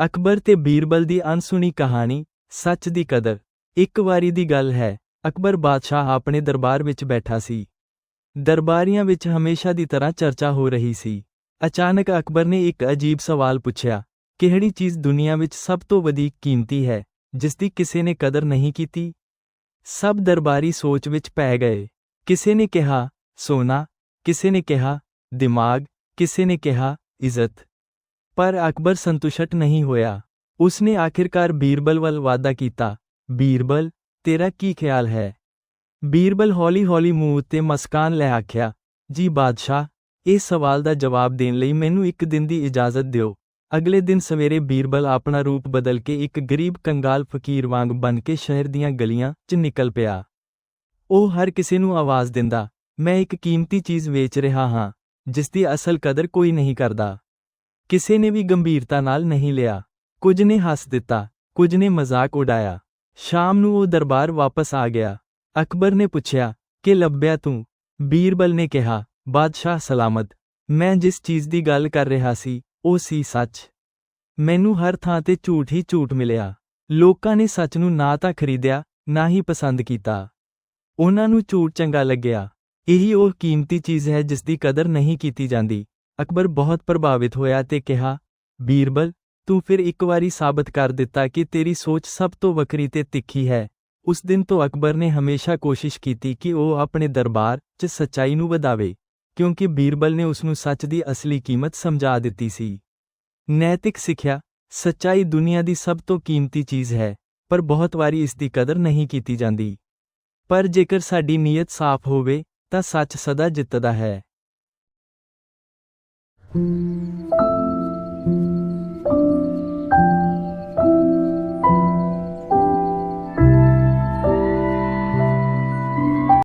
ਅਕਬਰ ਤੇ ਬੀਰਬਲ ਦੀ ਅਣਸੁਣੀ ਕਹਾਣੀ, ਸੱਚ ਦੀ ਕਦਰ। ਇੱਕ ਵਾਰੀ ਦੀ ਗੱਲ ਹੈ, ਅਕਬਰ ਬਾਦਸ਼ਾਹ ਆਪਣੇ ਦਰਬਾਰ ਵਿੱਚ ਬੈਠਾ ਸੀ। ਦਰਬਾਰੀਆਂ ਵਿੱਚ ਹਮੇਸ਼ਾ ਦੀ ਤਰ੍ਹਾਂ ਚਰਚਾ ਹੋ ਰਹੀ ਸੀ। ਅਚਾਨਕ ਅਕਬਰ ਨੇ ਇੱਕ ਅਜੀਬ ਸਵਾਲ ਪੁੱਛਿਆ, ਕਿਹੜੀ ਚੀਜ਼ ਦੁਨੀਆ ਵਿੱਚ ਸਭ ਤੋਂ ਵਧੀ ਕੀਮਤੀ ਹੈ ਜਿਸ ਦੀ ਕਿਸੇ ਨੇ ਕਦਰ ਨਹੀਂ ਕੀਤੀ? ਸਭ ਦਰਬਾਰੀ ਸੋਚ ਵਿੱਚ ਪੈ ਗਏ। ਕਿਸੇ ਨੇ ਕਿਹਾ, ਸੋਨਾ। ਕਿਸੇ ਨੇ ਕਿਹਾ, ਦਿਮਾਗ। ਕਿਸੇ ਨੇ ਕਿਹਾ, ਇੱਜ਼ਤ। ਪਰ ਅਕਬਰ ਸੰਤੁਸ਼ਟ ਨਹੀਂ ਹੋਇਆ। ਉਸਨੇ ਆਖਿਰਕਾਰ ਬੀਰਬਲ ਵੱਲ ਵਾਅਦਾ ਕੀਤਾ, ਬੀਰਬਲ, ਤੇਰਾ ਕੀ ਖਿਆਲ ਹੈ? ਬੀਰਬਲ ਹੌਲੀ-ਹੌਲੀ ਮੂੰਹ ਉੱਤੇ ਮਸਕਾਨ ਲੈ ਆਖਿਆ, ਜੀ ਬਾਦਸ਼ਾਹ ਇਸ ਸਵਾਲ ਦਾ ਜਵਾਬ ਦੇਣ ਲਈ ਮੈਨੂੰ ਇੱਕ ਦਿਨ ਦੀ ਇਜਾਜ਼ਤ ਦਿਓ। ਅਗਲੇ ਦਿਨ ਸਵੇਰੇ ਬੀਰਬਲ ਆਪਣਾ ਰੂਪ ਬਦਲ ਕੇ ਇੱਕ ਗਰੀਬ ਕੰਗਾਲ ਫਕੀਰ ਵਾਂਗ ਬਣ ਕੇ ਸ਼ਹਿਰ ਦੀਆਂ ਗਲੀਆਂ 'ਚ ਨਿਕਲ ਪਿਆ। ਉਹ ਹਰ ਕਿਸੇ ਨੂੰ ਆਵਾਜ਼ ਦਿੰਦਾ, ਮੈਂ ਇੱਕ ਕੀਮਤੀ ਚੀਜ਼ ਵੇਚ ਰਿਹਾ ਹਾਂ, ਜਿਸ ਦੀ ਅਸਲ ਕਦਰ ਕੋਈ ਨਹੀਂ ਕਰਦਾ। ਕਿਸੇ ਨੇ ਵੀ ਗੰਭੀਰਤਾ ਨਾਲ ਨਹੀਂ ਲਿਆ। ਕੁਝ ਨੇ ਹੱਸ ਦਿੱਤਾ, ਕੁਝ ਨੇ ਮਜ਼ਾਕ ਉਡਾਇਆ। ਸ਼ਾਮ ਨੂੰ ਉਹ ਦਰਬਾਰ ਵਾਪਸ ਆ ਗਿਆ। ਅਕਬਰ ਨੇ ਪੁੱਛਿਆ, ਕਿ ਲੱਭਿਆ ਤੂੰ? ਬੀਰਬਲ ਨੇ ਕਿਹਾ, ਬਾਦਸ਼ਾਹ ਸਲਾਮਤ। ਮੈਂ ਜਿਸ ਚੀਜ਼ ਦੀ ਗੱਲ ਕਰ ਰਿਹਾ ਸੀ, ਉਹ ਸੀ ਸੱਚ। ਮੈਨੂੰ ਹਰ ਥਾਂ ਤੇ ਝੂਠ ਹੀ ਝੂਠ ਮਿਲਿਆ। ਲੋਕਾਂ ਨੇ ਸੱਚ ਨੂੰ ਨਾ ਤਾਂ ਖਰੀਦਿਆ, ਨਾ ਹੀ ਪਸੰਦ ਕੀਤਾ। ਉਹਨਾਂ ਨੂੰ ਝੂਠ ਚੰਗਾ ਲੱਗਿਆ। ਇਹੀ ਉਹ ਕੀਮਤੀ ਚੀਜ਼ ਹੈ ਜਿਸ ਦੀ ਕਦਰ ਨਹੀਂ ਕੀਤੀ ਜਾਂਦੀ। ਅਕਬਰ ਬਹੁਤ ਪ੍ਰਭਾਵਿਤ ਹੋਇਆ ਤੇ ਕਿਹਾ, ਬੀਰਬਲ, ਤੂੰ ਫਿਰ ਇੱਕ ਵਾਰੀ ਸਾਬਤ ਕਰ ਦਿੱਤਾ ਕਿ ਤੇਰੀ ਸੋਚ ਸਭ ਤੋਂ ਵੱਖਰੀ ਤੇ ਤਿੱਖੀ ਹੈ। ਉਸ ਦਿਨ ਤੋਂ ਅਕਬਰ ਨੇ ਹਮੇਸ਼ਾ ਕੋਸ਼ਿਸ਼ ਕੀਤੀ ਕਿ ਉਹ ਆਪਣੇ ਦਰਬਾਰ 'ਚ ਸੱਚਾਈ ਨੂੰ ਵਧਾਵੇ, ਕਿਉਂਕਿ ਬੀਰਬਲ ਨੇ ਉਸ ਨੂੰ ਸੱਚ ਦੀ ਅਸਲੀ ਕੀਮਤ ਸਮਝਾ ਦਿੱਤੀ ਸੀ। ਨੈਤਿਕ ਸਿੱਖਿਆ, ਸੱਚਾਈ ਦੁਨੀਆ ਦੀ ਸਭ ਤੋਂ ਕੀਮਤੀ ਚੀਜ਼ ਹੈ, ਪਰ ਬਹੁਤ ਵਾਰੀ ਇਸ ਦੀ ਕਦਰ ਨਹੀਂ ਕੀਤੀ ਜਾਂਦੀ। ਪਰ ਜੇਕਰ ਸਾਡੀ ਨੀਅਤ ਸਾਫ਼ ਹੋਵੇ, ਤਾਂ ਸੱਚ ਸਦਾ ਜਿੱਤਦਾ ਹੈ। Mm-hmm.